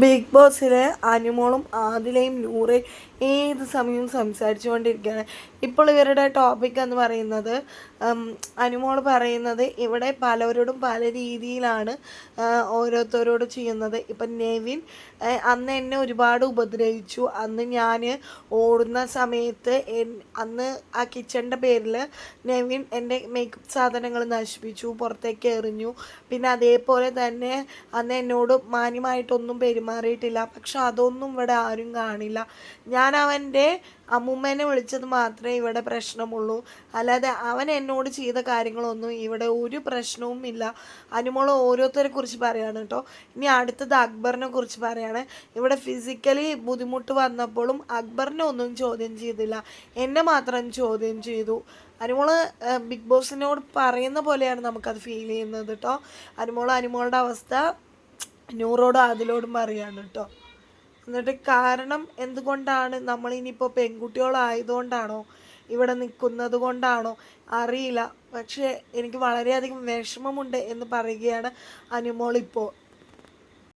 Big ബോസിലെ അനുമോളും ആദിലയും നൂറെ ഏത് സമയവും സംസാരിച്ചുകൊണ്ടിരിക്കുകയാണ്. ഇപ്പോൾ ഇവരുടെ ടോപ്പിക് എന്ന് പറയുന്നത് അനുമോൾ പറയുന്നത് ഇവിടെ പലവരോടും പല രീതിയിലാണ് ഓരോരുത്തരോട് ചെയ്യുന്നത്. ഇപ്പം നെവിൻ അന്ന് എന്നെ ഒരുപാട് ഉപദ്രവിച്ചു. അന്ന് ഞാൻ ഓടുന്ന സമയത്ത് അന്ന് ആ കിച്ചണിന്റെ പേരിൽ നെവിൻ എന്റെ മേക്കപ്പ് സാധനങ്ങൾ നശിപ്പിച്ചു പുറത്തേക്ക് എറിഞ്ഞു. പിന്നെ അതേപോലെ തന്നെ അന്ന് എന്നോട് മാന്യമായിട്ടൊന്നും പെരുമാറിയിട്ടില്ല പക്ഷെ അതൊന്നും ഇവിടെ ആരും കാണില്ല. ഞാൻ അവന്റെ അമ്മൂമ്മേനെ വിളിച്ചത് മാത്രമേ ഇവിടെ പ്രശ്നമുള്ളൂ. അല്ലാതെ അവൻ എന്നോട് ചെയ്ത കാര്യങ്ങളൊന്നും ഇവിടെ ഒരു പ്രശ്നവും ഇല്ല. അനുമോൾ ഓരോരുത്തരെ കുറിച്ച് പറയാണ് കേട്ടോ. ഇനി അടുത്തത് അക്ബറിനെ കുറിച്ച് പറയാണ്. ഇവിടെ ഫിസിക്കലി ബുദ്ധിമുട്ട് വന്നപ്പോഴും അക്ബറിനെ ഒന്നും ചോദ്യം ചെയ്തില്ല. എന്നെ മാത്രം ചോദ്യം ചെയ്തു. അനുമോൾ ബിഗ് ബോസിനോട് പറയുന്ന പോലെയാണ് നമുക്കത് ഫീൽ ചെയ്യുന്നത് കേട്ടോ. അനുമോൾ അനുമോളുടെ അവസ്ഥ നൂറോടും അതിലോടും പറയാണ് കേട്ടോ. എന്നിട്ട് കാരണം എന്തുകൊണ്ടാണ് നമ്മൾ ഇനിയിപ്പോൾ പെൺകുട്ടികളായതുകൊണ്ടാണോ ഇവിടെ നിൽക്കുന്നത് കൊണ്ടാണോ അറിയില്ല. പക്ഷേ എനിക്ക് വളരെയധികം വിഷമമുണ്ട് എന്ന് പറയുകയാണ് അനുമോൾ ഇപ്പോൾ.